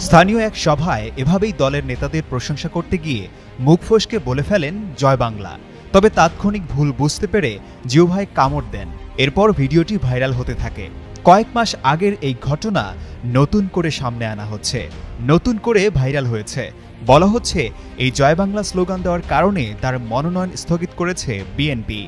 স্থানীয় এক সভায় এভাবেই দলের নেতাদের প্রশংসা করতে গিয়ে মুখ ফসকে বলে ফেলেন জয় বাংলা। তবে তাৎক্ষণিক ভুল বুঝতে পেরে জিও ভাই কামড় দেন। এরপর ভিডিওটি ভাইরাল হতে থাকে। কয়েক মাস আগের এই ঘটনা নতুন করে সামনে আনা হচ্ছে। নতুন করে ভাইরাল হয়েছে। বলা হচ্ছে, এই জয় বাংলা স্লোগান দেওয়ার কারণে তার মনোনয়ন স্থগিত করেছে বিএনপি।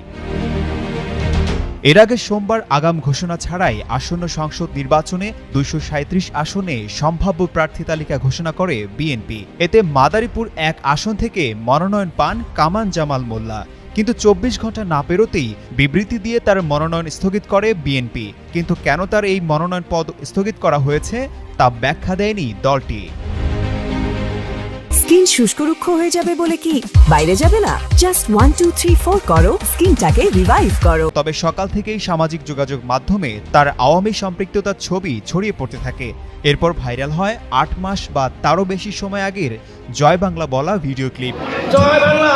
এর আগে সোমবার আগাম ঘোষণা ছাড়াই আসন্ন সংসদ নির্বাচনে দুইশো সাঁইত্রিশ আসনে সম্ভাব্য প্রার্থী তালিকা ঘোষণা করে বিএনপি। এতে মাদারীপুর এক আসন থেকে মনোনয়ন পান কামান জামাল মোল্লা। কিন্তু চব্বিশ ঘণ্টা না পেরোতেই বিবৃতি দিয়ে তার মনোনয়ন স্থগিত করে বিএনপি। কিন্তু কেন তার এই মনোনয়ন পদ স্থগিত করা হয়েছে তা ব্যাখ্যা দেয়নি দলটি। স্কিন শুষ্ক রুক্ষ হয়ে যাবে বলে কি? বাইরে যাবে না। Just one two three four করো। স্কিনটাকে রিভাইভ করো। তবে সকাল থেকেই সামাজিক যোগাযোগ মাধ্যমে তার আওয়ামী সম্পৃক্ততার ছবি ছড়িয়ে পড়তে থাকে। এরপর ভাইরাল হয় আট মাস বা তারও বেশি সময় আগের জয় বাংলা বলা ভিডিও ক্লিপ। জয় বাংলা!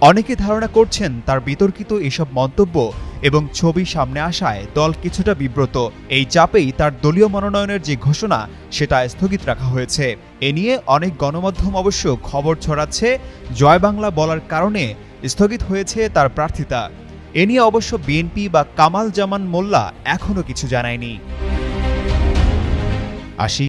অনেকে ধারণা করছেন তার বিতর্কিত এসব মন্তব্য এবং ছবি সামনে আসায় দল কিছুটা বিব্রত। এই চাপেই তার দলীয় মনোনয়নের যে ঘোষণা, সেটা স্থগিত রাখা হয়েছে। এ নিয়ে অনেক গণমাধ্যম অবশ্য খবর ছড়াচ্ছে। জয় বাংলা বলার কারণে স্থগিত হয়েছে তার প্রার্থিতা। এ নিয়ে অবশ্য বিএনপি বা কামাল জামান মোল্লা এখনও কিছু জানায়নি। আসি